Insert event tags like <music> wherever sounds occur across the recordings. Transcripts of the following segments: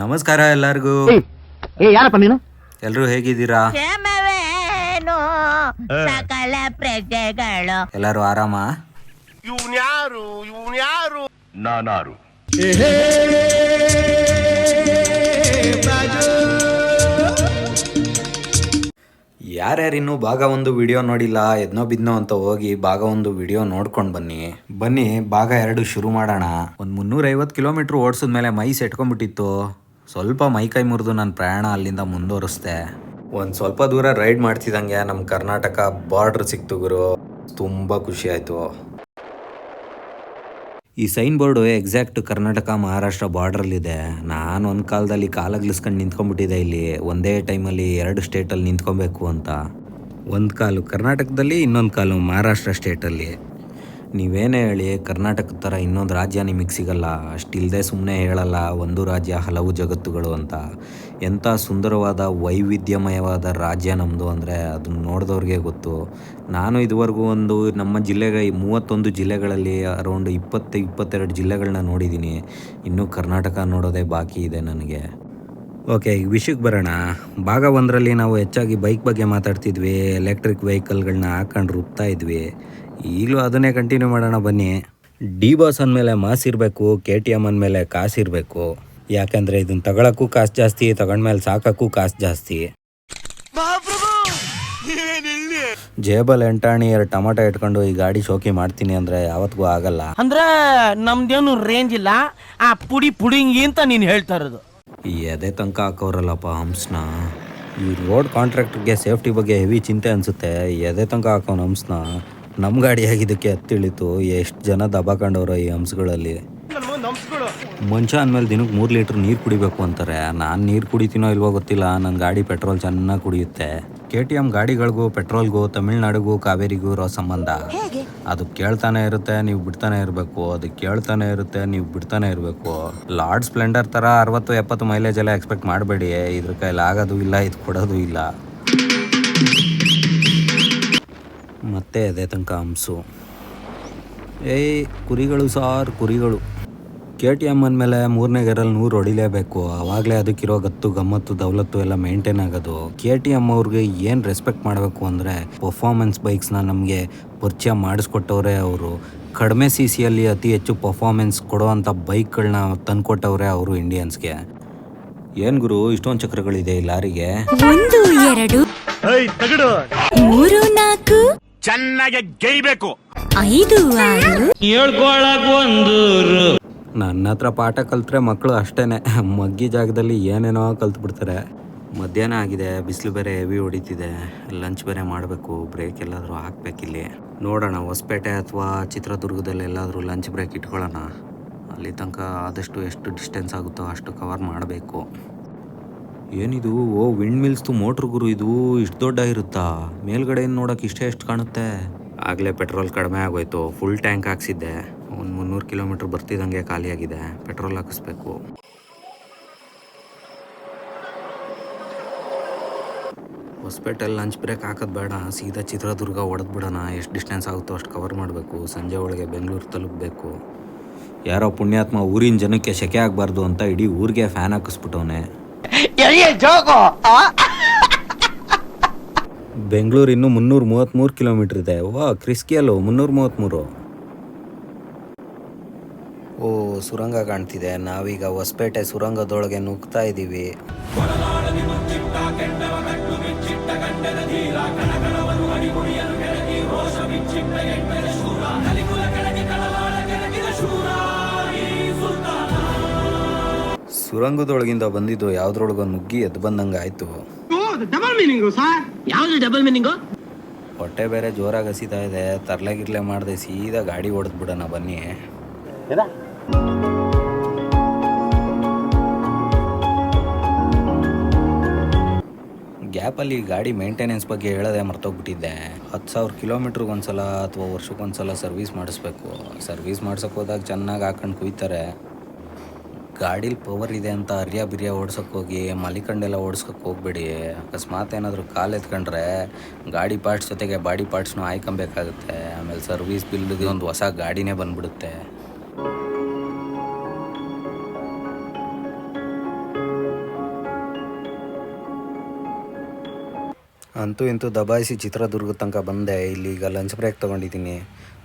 ನಮಸ್ಕಾರ ಎಲ್ಲರಿಗೂ. ಏ ಯಾರಪ್ಪ ನೀನು? ಎಲ್ರು ಹೇಗಿದ್ದೀರಾ? ಕ್ಷಮವೇನು ಸಕಲ ಪ್ರಜೆಗಳು. ಎಲ್ಲರೂ ಆರಾಮ? ನಾನಾರು. ಯಾರ್ಯಾರು ಇನ್ನೂ ಭಾಗ ಒಂದು ವಿಡಿಯೋ ನೋಡಿಲ್ಲ ಎದ್ನೋ ಬಿದ್ನೋ ಅಂತ ಹೋಗಿ ಭಾಗ ಒಂದು ವಿಡಿಯೋ ನೋಡ್ಕೊಂಡು ಬನ್ನಿ. ಬನ್ನಿ ಭಾಗ ಎರಡು ಶುರು ಮಾಡೋಣ. ಒಂದು ಮುನ್ನೂರೈವತ್ತು ಕಿಲೋಮೀಟ್ರ್ ಓಡಿಸಿದ್ಮೇಲೆ ಮೈ ಸೆಟ್ಕೊಂಡ್ಬಿಟ್ಟಿತ್ತು. ಸ್ವಲ್ಪ ಮೈ ಕೈ ಮುರಿದು ನನ್ನ ಪ್ರಯಾಣ ಅಲ್ಲಿಂದ ಮುಂದುವರಿಸ್ದೆ. ಒಂದು ಸ್ವಲ್ಪ ದೂರ ರೈಡ್ ಮಾಡ್ತಿದ್ದಂಗೆ ನಮ್ಮ ಕರ್ನಾಟಕ ಬಾರ್ಡ್ರ್ ಸಿಕ್ತು ಗುರು. ತುಂಬ ಖುಷಿ ಆಯಿತು. ಈ sign board exact Karnataka Maharashtra ಬಾರ್ಡ್ರಲ್ಲಿದೆ ನಾನು ಒಂದು ಕಾಲದಲ್ಲಿ ಕಾಲಗ್ಲಿಸ್ಕೊಂಡು ನಿಂತ್ಕೊಂಡ್ಬಿಟ್ಟಿದ್ದೆ ಇಲ್ಲಿ. ಒಂದೇ ಟೈಮಲ್ಲಿ ಎರಡು ಸ್ಟೇಟಲ್ಲಿ ನಿಂತ್ಕೊಬೇಕು ಅಂತ. ಒಂದು ಕಾಲು ಕರ್ನಾಟಕದಲ್ಲಿ ಇನ್ನೊಂದು ಕಾಲು ಮಹಾರಾಷ್ಟ್ರ ಸ್ಟೇಟಲ್ಲಿ ನೀವೇನೇ ಹೇಳಿ ಕರ್ನಾಟಕದ ಥರ ಇನ್ನೊಂದು ರಾಜ್ಯ ನಿಮಗೆ ಸಿಗಲ್ಲ ಅಷ್ಟಿಲ್ಲದೆ ಸುಮ್ಮನೆ ಹೇಳಲ್ಲ, ಒಂದು ರಾಜ್ಯ ಹಲವು ಜಗತ್ತುಗಳು ಅಂತ. ಎಂಥ ಸುಂದರವಾದ ವೈವಿಧ್ಯಮಯವಾದ ರಾಜ್ಯ ನಮ್ಮದು ಅಂದರೆ ಅದನ್ನು ನೋಡಿದವ್ರಿಗೆ ಗೊತ್ತು. ನಾನು ಇದುವರೆಗೂ ಒಂದು ನಮ್ಮ ಜಿಲ್ಲೆಗೆ ಮೂವತ್ತೊಂದು ಜಿಲ್ಲೆಗಳಲ್ಲಿ ಅರೌಂಡ್ ಇಪ್ಪತ್ತು, ಇಪ್ಪತ್ತೆರಡು ಜಿಲ್ಲೆಗಳನ್ನ ನೋಡಿದ್ದೀನಿ ಇನ್ನೂ ಕರ್ನಾಟಕ ನೋಡೋದೇ ಬಾಕಿ ಇದೆ ನನಗೆ. ಓಕೆ, ಈಗ ವಿಷಯಕ್ಕೆ ಬರೋಣ. ಭಾಗ ಒಂದರಲ್ಲಿ ನಾವು ಹೆಚ್ಚಾಗಿ ಬೈಕ್ ಬಗ್ಗೆ ಮಾತಾಡ್ತಿದ್ವಿ, ಎಲೆಕ್ಟ್ರಿಕ್ ವೆಹಿಕಲ್ಗಳನ್ನ ಹಾಕೊಂಡು ರುಬ್ತಾ ಇದ್ವಿ. ಈಗಲೂ ಅದನ್ನೇ ಕಂಟಿನ್ಯೂ ಮಾಡೋಣ ಬನ್ನಿ. ಡಿ ಬಾಸ್ ಅಂದಮೇಲೆ ಮಾಸ್ ಇರಬೇಕು ಕೆ ಟಿ ಎಂ ಅಂದಮೇಲೆ ಕಾಸು ಇರಬೇಕು. ಯಾಕಂದರೆ ಇದನ್ನು ತಗೊಳಕ್ಕೂ ಕಾಸು ಜಾಸ್ತಿ ತಗೊಂಡ್ಮೇಲೆ ಸಾಕಕ್ಕೂ ಕಾಸು ಜಾಸ್ತಿ. ಜೇಬಲ್ ಎಂಟಾಣಿ ಎರಡು ಟೊಮೆಟೊ ಇಟ್ಕೊಂಡು ಈ ಗಾಡಿ ಶೋಕಿ ಮಾಡ್ತೀನಿ ಅಂದ್ರೆ ಯಾವತ್ತಿಗೂ ಆಗಲ್ಲ. ಅಂದ್ರೆ ನಮ್ದೇನು ರೇಂಜ್ ಇಲ್ಲ. ಆ ಪುಡಿ ಪುಡಿಂಗಿ ಅಂತ ನೀನ್ ಹೇಳ್ತಾ ಇರೋದು. ಈ ಎದೆ ತನಕ ಹಾಕೋರಲ್ಲಪ್ಪ ಹಂಸನ. ಈ ರೋಡ್ ಕಾಂಟ್ರಾಕ್ಟರ್ಗೆ ಸೇಫ್ಟಿ ಬಗ್ಗೆ ಹೆವಿ ಚಿಂತೆ ಅನಿಸುತ್ತೆ. ಎದೆ ತನಕ ಹಾಕೋನು ಹಂಸನ. ನಮ್ಮ ಗಾಡಿ ಆಗಿದ್ದಕ್ಕೆ ಹತ್ತಿಳಿತು ಎಷ್ಟು ಜನ ದಬಾಕೊಂಡವ್ರು ಈ ಹಂಸಗಳಲ್ಲಿ ಮನುಷ್ಯ ಅಂದಮೇಲೆ ದಿನಕ್ಕೆ ಮೂರು ಲೀಟ್ರ್ ನೀರು ಕುಡಿಬೇಕು ಅಂತಾರೆ. ನಾನು ನೀರು ಕುಡಿತೀನೋ ಇಲ್ವೋ ಗೊತ್ತಿಲ್ಲ. ನನ್ನ ಗಾಡಿ ಪೆಟ್ರೋಲ್ ಚೆನ್ನಾಗಿ ಕುಡಿಯುತ್ತೆ. ಕೆ ಟಿ ಎಂ ಗಾಡಿಗಳಿಗೂ ಪೆಟ್ರೋಲ್ಗೂ ತಮಿಳ್ನಾಡಿಗೂ ಕಾವೇರಿಗೂ ಇರೋ ಸಂಬಂಧ. ಅದು ಕೇಳ್ತಾನೆ ಇರುತ್ತೆ ನೀವು ಬಿಡ್ತಾನೆ ಇರಬೇಕು. ಅದು ಕೇಳ್ತಾನೆ ಇರುತ್ತೆ ನೀವು ಬಿಡ್ತಾನೆ ಇರಬೇಕು. ಲಾರ್ಡ್ ಸ್ಪ್ಲೆಂಡರ್ ಥರ ಅರವತ್ತು ಎಪ್ಪತ್ತು ಮೈಲೇಜ್ ಎಲ್ಲ ಎಕ್ಸ್ಪೆಕ್ಟ್ ಮಾಡಬೇಡಿ. ಇದ್ರ ಕೈಲಿ ಆಗೋದು ಇಲ್ಲ ಇದು ಕೊಡೋದು ಇಲ್ಲ. ಮತ್ತೆ ಅದೇ ತನಕ ಹಂಸು ಏಯ್ ಕುರಿಗಳು ಸಾರ್ ಕುರಿಗಳು. ಕೆ ಟಿ ಎಂ ಅಂದಮೇಲೆ ಮೂರನೇ ಗೇರಲ್ಲಿ ನೂರು ಹೊಡಿಲೇಬೇಕು. ಆವಾಗಲೇ ಅದಕ್ಕಿರೋ ಗತ್ತು ಗಮ್ಮತ್ತು ದೌಲತ್ತು ಎಲ್ಲ ಮೇಂಟೈನ್ ಆಗೋದು. ಕೆ ಟಿ ಎಂ ಅವ್ರಿಗೆ ಏನು ರೆಸ್ಪೆಕ್ಟ್ ಮಾಡಬೇಕು ಅಂದರೆ ಪರ್ಫಾರ್ಮೆನ್ಸ್ ಬೈಕ್ಸ್ನ ನಮಗೆ ಪರಿಚಯ ಮಾಡಿಸ್ಕೊಟ್ಟವ್ರೆ ಅವರು. ಕಡಿಮೆ ಸಿ ಸಿಯಲ್ಲಿ ಅತಿ ಹೆಚ್ಚು ಪರ್ಫಾರ್ಮೆನ್ಸ್ ಕೊಡೋವಂಥ ಬೈಕ್ಗಳನ್ನ ತಂದುಕೊಟ್ಟವ್ರೆ ಅವರು ಇಂಡಿಯನ್ಸ್ಗೆ ಏನು ಗುರು ಇಷ್ಟೊಂದು ಚಕ್ರಗಳಿದೆ ಈ ಲಾರಿಗೆ? ಒಂದು ಎರಡು ಮೂರು ನಾಲ್ಕು. ಚೆನ್ನಾಗಿ ಗೆಯ್ಬೇಕು. ಐದು ಆರು. ನನ್ನ ಹತ್ರ ಪಾಠ ಕಲ್ತ್ರೆ ಮಕ್ಕಳು ಅಷ್ಟೇನೆ. ಮಗ್ಗಿ ಜಾಗದಲ್ಲಿ ಏನೇನೋ ಕಲ್ತು ಬಿಡ್ತಾರೆ ಮಧ್ಯಾಹ್ನ ಆಗಿದೆ ಬಿಸಿಲು ಬೇರೆ ಹೆವಿ ಹೊಡಿತಿದೆ. ಲಂಚ್ ಬೇರೆ ಮಾಡಬೇಕು ಬ್ರೇಕ್ ಎಲ್ಲಾದರೂ ಹಾಕ್ಬೇಕಿಲ್ಲಿ ನೋಡೋಣ ಹೊಸಪೇಟೆ ಅಥವಾ ಚಿತ್ರದುರ್ಗದಲ್ಲಿ ಎಲ್ಲಾದರೂ ಲಂಚ್ ಬ್ರೇಕ್ ಇಟ್ಕೊಳ್ಳೋಣ. ಅಲ್ಲಿ ತನಕ ಆದಷ್ಟು ಎಷ್ಟು ಡಿಸ್ಟೆನ್ಸ್ ಆಗುತ್ತೋ ಅಷ್ಟು ಕವರ್ ಮಾಡಬೇಕು. ಏನಿದು? ಓ ವಿಂಡ್ ಮಿಲ್ಸ್ದು ಮೋಟ್ರ್ ಗುರು, ಇದು ಇಷ್ಟು ದೊಡ್ಡ ಇರುತ್ತಾ ಮೇಲ್ಗಡೆಯಿಂದ ನೋಡೋಕೆ ಇಷ್ಟೇ ಎಷ್ಟು ಕಾಣುತ್ತೆ. ಆಗಲೇ ಪೆಟ್ರೋಲ್ ಕಡಿಮೆ ಆಗೋಯ್ತು. ಫುಲ್ ಟ್ಯಾಂಕ್ ಹಾಕ್ಸಿದ್ದೆ. ಒಂದು ಮುನ್ನೂರು ಕಿಲೋಮೀಟ್ರ್ ಬರ್ತಿದ್ದಂಗೆ ಖಾಲಿಯಾಗಿದೆ. ಪೆಟ್ರೋಲ್ ಹಾಕಿಸ್ಬೇಕು. ಹೊಸಪೇಟೆಲ್ಲಿ ಲಂಚ್ ಬ್ರೇಕ್ ಹಾಕೋದು ಬೇಡ. ಸೀದಾ ಚಿತ್ರದುರ್ಗ ಬಿಡೋಣ. ಎಷ್ಟು ಡಿಸ್ಟೆನ್ಸ್ ಆಗುತ್ತೋ ಅಷ್ಟು ಕವರ್ ಮಾಡಬೇಕು. ಸಂಜೆ ಒಳಗೆ ಬೆಂಗಳೂರು ತಲುಪಬೇಕು. ಯಾರೋ ಪುಣ್ಯಾತ್ಮ ಊರಿನ ಜನಕ್ಕೆ ಸೆಕೆ ಆಗಬಾರ್ದು ಅಂತ ಇಡೀ ಊರಿಗೆ ಫ್ಯಾನ್ ಹಾಕಿಸ್ಬಿಟ್ಟವನೆ. <laughs> ಬೆಂಗಳೂರು ಇನ್ನೂ ಮುನ್ನೂರ ಮೂವತ್ತ್ಮೂರು ಕಿಲೋಮೀಟ್ರ್ ಇದೆ. ವಾ ಕ್ರಿಸ್ಕಿಯಲ್ಲು ಮುನ್ನೂರ ಮೂವತ್ತ್ಮೂರು ಓ ಸುರಂಗ ಕಾಣ್ತಿದೆ. ನಾವೀಗ ಹೊಸಪೇಟೆ ಸುರಂಗದೊಳಗೆ ನುಗ್ತಾ ಇದ್ದೀವಿ ಸುರಂಗದೊಳಗಿಂದ ಬಂದಿದ್ದು ಯಾವ್ದ್ರೊಳಗ ನುಗ್ಗಿ ಎದ್ದು ಬಂದಂಗೆ ಆಯ್ತು. ಯಾವ್ದು ಡಬಲ್ ಮೀನಿಂಗು ಹೊಟ್ಟೆ ಬೇರೆ ಜೋರಾಗಿ ಹಸಿತಾ ಇದೆ ತರ್ಲೆ ಗಿರ್ಲೆ ಮಾಡಿದೆ ಸೀದಾ ಗಾಡಿ ಹೊಡೆದು ಬಿಡೋಣ ಬನ್ನಿ. ಗ್ಯಾಪಲ್ಲಿ ಗಾಡಿ ಮೇಂಟೆನೆನ್ಸ್ ಬಗ್ಗೆ ಹೇಳೋದೇ ಮರ್ತೋಗ್ಬಿಟ್ಟಿದ್ದೆ. ಹತ್ತು ಸಾವಿರ ಕಿಲೋಮೀಟ್ರಿಗೆ ಒಂದ್ಸಲ ಅಥವಾ ವರ್ಷಕ್ಕೊಂದ್ಸಲ ಸರ್ವಿಸ್ ಮಾಡಿಸ್ಬೇಕು. ಸರ್ವಿಸ್ ಮಾಡ್ಸೋಕೆ ಹೋದಾಗ ಚೆನ್ನಾಗಿ ಹಾಕೊಂಡು ಕುಯ್ತಾರೆ. ಗಾಡೀಲಿ ಪವರ್ ಇದೆ ಅಂತ ಅರ್ಯ ಬಿರ್ಯ ಓಡ್ಸೋಕೆ ಹೋಗಿ, ಮಲಿಕಂಡೆಲ್ಲ ಓಡಿಸ್ಕೋಕೆ ಹೋಗ್ಬೇಡಿ. ಅಕಸ್ಮಾತ್ ಏನಾದರೂ ಕಾಲು ಎತ್ಕೊಂಡ್ರೆ ಗಾಡಿ ಪಾರ್ಟ್ಸ್ ಜೊತೆಗೆ ಬಾಡಿ ಪಾರ್ಟ್ಸ್ನು ಆಯ್ಕೊಬೇಕಾಗುತ್ತೆ ಆಮೇಲೆ ಸರ್ವೀಸ್ ಬಿಲ್ಗೆ ಒಂದು ಹೊಸ ಗಾಡಿನೇ ಬಂದ್ಬಿಡುತ್ತೆ. ಅಂತೂ ಇಂತೂ ದಬಾಯಿಸಿ ಚಿತ್ರದುರ್ಗ ತನಕ ಬಂದೆ. ಇಲ್ಲಿ ಈಗ ಲಂಚ್ ಬ್ರೇಕ್ ತೊಗೊಂಡಿದ್ದೀನಿ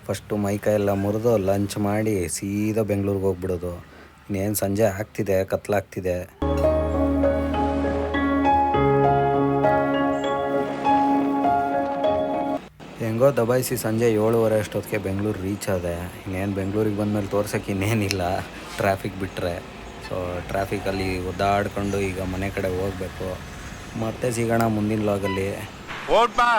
ಫಸ್ಟು ಮೈಕೈಯೆಲ್ಲ ಮುರಿದು ಲಂಚ್ ಮಾಡಿ ಸೀದಾ ಬೆಂಗಳೂರಿಗೆ ಹೋಗ್ಬಿಡೋದು. ಇನ್ನೇನು ಸಂಜೆ ಆಗ್ತಿದೆ ಕತ್ಲಾಗ್ತಿದೆ ಹೆಂಗೋ ದಬಾಯಿಸಿ ಸಂಜೆ ಏಳುವರೆ ಅಷ್ಟೊತ್ತಿಗೆ ಬೆಂಗಳೂರು ರೀಚ್ ಆದೆ. ಇನ್ನೇನು ಬೆಂಗಳೂರಿಗೆ ಬಂದಮೇಲೆ ತೋರ್ಸೋಕೆ ಇನ್ನೇನಿಲ್ಲ. ಟ್ರಾಫಿಕ್ ಬಿಟ್ಟರೆ ಸೊ ಟ್ರಾಫಿಕಲ್ಲಿ ಒದ್ದಾಡ್ಕೊಂಡು ಈಗ ಮನೆ ಕಡೆ ಹೋಗಬೇಕು. ಮತ್ತೆ ಸಿಗೋಣ ಮುಂದಿನ ಲಾಗಲ್ಲಿ ಓಟ್ ಬಾ